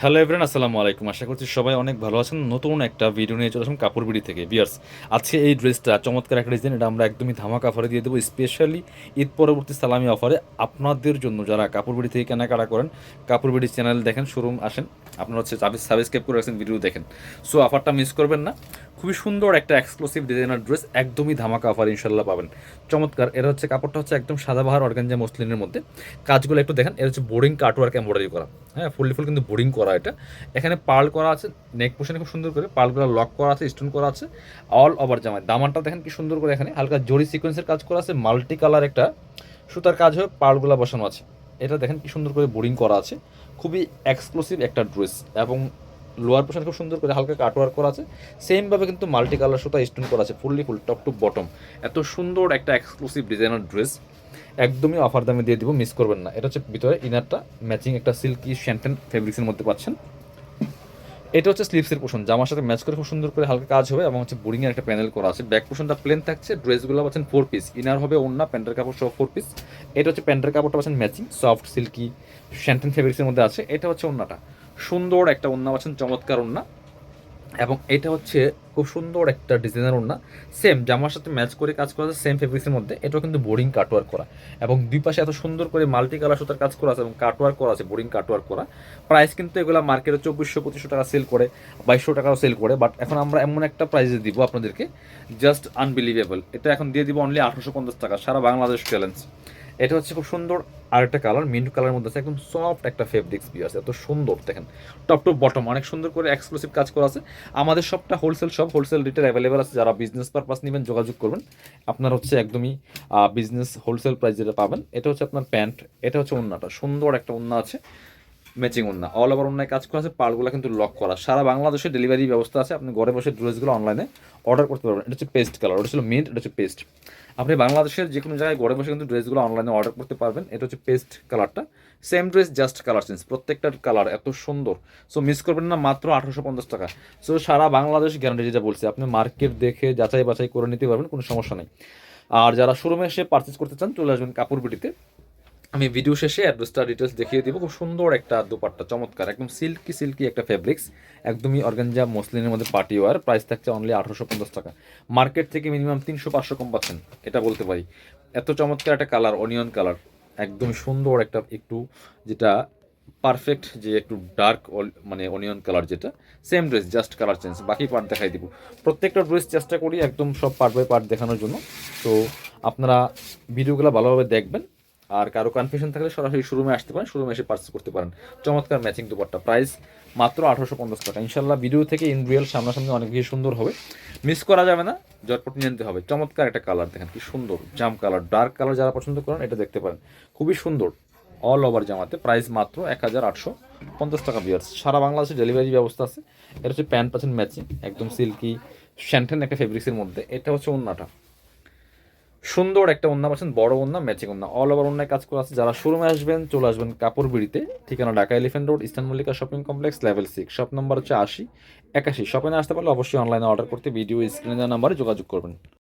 Hello everyone আসসালামু আলাইকুম। আশা করছি সবাই অনেক ভালো আছেন। নতুন একটা ভিডিও নিয়ে চলে আসুন কাপড় বিড়ি থেকে। বিয়ার্স আজকে এই ড্রেসটা চমৎকার একটা ডিজাইন এটা আমরা একদমই ধামাকা অফারে দিয়ে দেবো। স্পেশালি ঈদ পরবর্তী সালামি অফারে আপনাদের জন্য যারা কাপড় বিড়ি থেকে কেনাকাটা করেন কাপড় বিড়ি চ্যানেল দেখেন শোরুম আসেন, আপনারা হচ্ছে সাবস্ক্রাইব করে রাখছেন ভিডিও দেখেন। সো অফারটা মিস করবেন না। খুবই সুন্দর একটা এক্সক্লুসিভ ডিজাইনার ড্রেস একদমই ধামাকা অফার ইনশাল্লাহ পাবেন। চমৎকার এটা হচ্ছে কাপড়টা হচ্ছে একদম সাদাবাহার অর্গানজা মসলিনের মধ্যে। কাজগুলো একটু দেখেন, এর হচ্ছে বোর্ডিং কাটওয়ার্ক এম্ব্রয়ডারি করা। হ্যাঁ ফুললি ফুল কিন্তু বোরিং করা এটা। এখানে পার্ল করা আছে নেক পোশনে খুব সুন্দর করে, পার্লগুলো লক করা আছে স্টোন করা আছে অল ওভার জামায় দামানটা দেখেন কি সুন্দর করে এখানে, হালকা জরি সিকোয়েন্সের কাজ করা আছে মাল্টি কালার একটা সুতার কাজ হয়ে পার্লগুলো বসানো আছে। এটা দেখেন কি সুন্দর করে বোরিং করা আছে। খুবই এক্সক্লুসিভ একটা ড্রেস এবং লোয়ার পোর্শন খুব সুন্দর করে হালকা কাট কাটওয়ার্ক করা আছে। সেমভাবে কিন্তু মাল্টি কালার সুতা স্টোন করা আছে, fully full, top to bottom. এত সুন্দর একটা এক্সক্লুসিভ ডিজাইনার ড্রেস একদমই অফার দামে দিয়ে দিব মিস করবেন না। এটা হচ্ছে ভিতরে ইনারটা ম্যাচিং একটা সিল্কি শ্যান্টেন ফেব্রিক্সের মধ্যে পাচ্ছেন। এটা হচ্ছে স্লিপসের পোষণ জামার সাথে ম্যাচ করে খুব সুন্দর করে হালকা কাজ হবে এবং হচ্ছে বোরিং এর একটা প্যানেল করা আছে। ব্যাক পোষণটা প্লেন থাকছে ড্রেসগুলো পাচ্ছেন ফোর পিস ইনার হবে ওন্না প্যান্টের কাপড় সহ ফোর পিস এটা হচ্ছে প্যান্টের কাপড়টা পাচ্ছেন ম্যাচিং সফট সিল্কি শ্যান্টেন ফেব্রিক্সের মধ্যে আছে। এটা হচ্ছে ওন্নাটা সুন্দর একটা ওন্না পাচ্ছেন, চমৎকার ওন্না এবং এটা হচ্ছে খুব সুন্দর একটা ডিজাইনার ওড়না। সেম জামার সাথে ম্যাচ করে কাজ করা আছে সেম ফেব্রিক্সের মধ্যে। এটাও কিন্তু বোরিং কাটওয়ার্ক করা। এবং দুই পাশে এত সুন্দর করে মাল্টি কালার সুতার কাজ করা আছে এবং কাটওয়ার্ক করা আছে বোরিং কাটওয়ার্ক করা। প্রাইস কিন্তু এগুলো মার্কেটে চব্বিশশো, পঁচিশশো টাকা সেল করে, বাইশশো টাকাও সেল করে। বাট এখন আমরা এমন একটা প্রাইসে দিব আপনাদেরকে জাস্ট আনবিলিভেবল এটা এখন দিয়ে দিব অনলি আঠারোশো পঞ্চাশ টাকা, সারা বাংলাদেশ চ্যালেঞ্জ এটা হচ্ছে খুব সুন্দর আর একটা কালার মিন্ট কালার মধ্যে আছে, একদম সফট একটা ফেব্রিক্স আছে, এত সুন্দর, দেখেন। টপ টু বটম অনেক সুন্দর করে এক্সক্লুসিভ কাজ করা আছে। আমাদের সবটা হোলসেল সব হোলসেল রেটের অ্যাভেলেবেল আছে, যারা বিজনেস পারপাস নেবেন, যোগাযোগ করবেন। আপনার হচ্ছে একদমই বিজনেস হোলসেল প্রাইস যেটা পাবেন, এটা হচ্ছে আপনার প্যান্ট এটা হচ্ছে ওন্নাটা, সুন্দর একটা ওন্না আছে। ম্যাচিং ওন্না অল ওভার অন্যায় কাজ করা আছে পার্টগুলো কিন্তু লক করা। সারা বাংলাদেশে ডেলিভারি ব্যবস্থা আছে, আপনি ঘরে বসে ড্রেসগুলো অনলাইনে অর্ডার করতে পারবেন। এটা হচ্ছে পেস্ট কালার ওটা ছিল মিন্ট এটা হচ্ছে পেস্ট আপনি বাংলাদেশের যে কোনো জায়গায় ঘরে বসে কিন্তু ড্রেসগুলো অনলাইনে অর্ডার করতে পারবেন, এটা হচ্ছে পেস্ট কালারটা same dress just colour change প্রত্যেকটার কালার এত সুন্দর। সো মিস করবেন না মাত্র আঠারোশো পঞ্চাশ টাকা। সো সারা বাংলাদেশ গ্যারান্টি যেটা বলছি, আপনি মার্কেট দেখে যাচাই বাছাই করে নিতে পারবেন, কোনো সমস্যা নেই। আর যারা শোরুমে এসে পারচেস করতে চান, চলে আসবেন কাপড় বিটিতে আমি ভিডিও শেষে অ্যাড্রেসটা ডিটেলস দেখিয়ে দিব। খুব সুন্দর একটা দুপাট্টা, চমৎকার, একদম সিল্কি সিল্কি একটা ফেব্রিক্স একদমই অর্গানজা মসলিনের মধ্যে পার্টি ওয়ার প্রাইস থাকছে অনলি আঠারোশো পঞ্চাশ টাকা। মার্কেট থেকে মিনিমাম তিনশো পাঁচশো কম পাচ্ছেন, এটা বলতে পারি। এত চমৎকার একটা কালার অনিয়ন কালার একদম সুন্দর একটা একটু যেটা পারফেক্ট যে একটু ডার্ক মানে অনিয়ন কালার যেটা same dress just colour change বাকি পার্ট দেখাই দিব। প্রত্যেকটা ড্রেস চেষ্টা করি একদম সব পার্ট বাই পার্ট দেখানোর জন্য। তো আপনারা ভিডিওগুলো ভালোভাবে দেখবেন আর কারও কনফিউশন থাকলে সরাসরি শোরুমে আসতে পারেন শোরুমে এসে পার্চেস করতে পারেন। চমৎকার ম্যাচিং দুপাট্টা। প্রাইস মাত্র আঠারোশো পঞ্চাশ টাকা। ইনশাল্লাহ ভিডিও থেকে ইন রিয়েল সামনাসামনি অনেক বেশি সুন্দর হবে। মিস করা যাবে না জটপট নিয়ে নিতে হবে। চমৎকার একটা কালার দেখেন, কি সুন্দর। জাম কালার ডার্ক কালার যারা পছন্দ করেন, এটা দেখতে পারেন। খুবই সুন্দর। অল ওভার জামাতে। প্রাইস মাত্র এক হাজার আটশো পঞ্চাশ টাকা বিয়ার্স সারা বাংলাদেশে ডেলিভারি ব্যবস্থা আছে। এটা হচ্ছে প্যান্ট পাচ্ছেন ম্যাচিং একদম সিল্কি শ্যান্টেন একটা ফেব্রিক্সের মধ্যে। এটা হচ্ছে অন্যটা সুন্দর একটা ওন্না পাচ্ছেন, বড় ওন্না ম্যাচিং ওন্না অল ওভার ওন্নায় কাজ করা আছে। যারা শোরুমে আসবেন, চলে আসবেন কাপড় বিড়িতে। ঠিকানা Dhaka Elephant Road Eastern Mallika shopping complex level six shop number হচ্ছে আশি, একাশি। শপে আসতে পারলে অবশ্যই অনলাইনে অর্ডার করতে ভিডিও স্ক্রিনে নাম্বারে যোগাযোগ করবেন।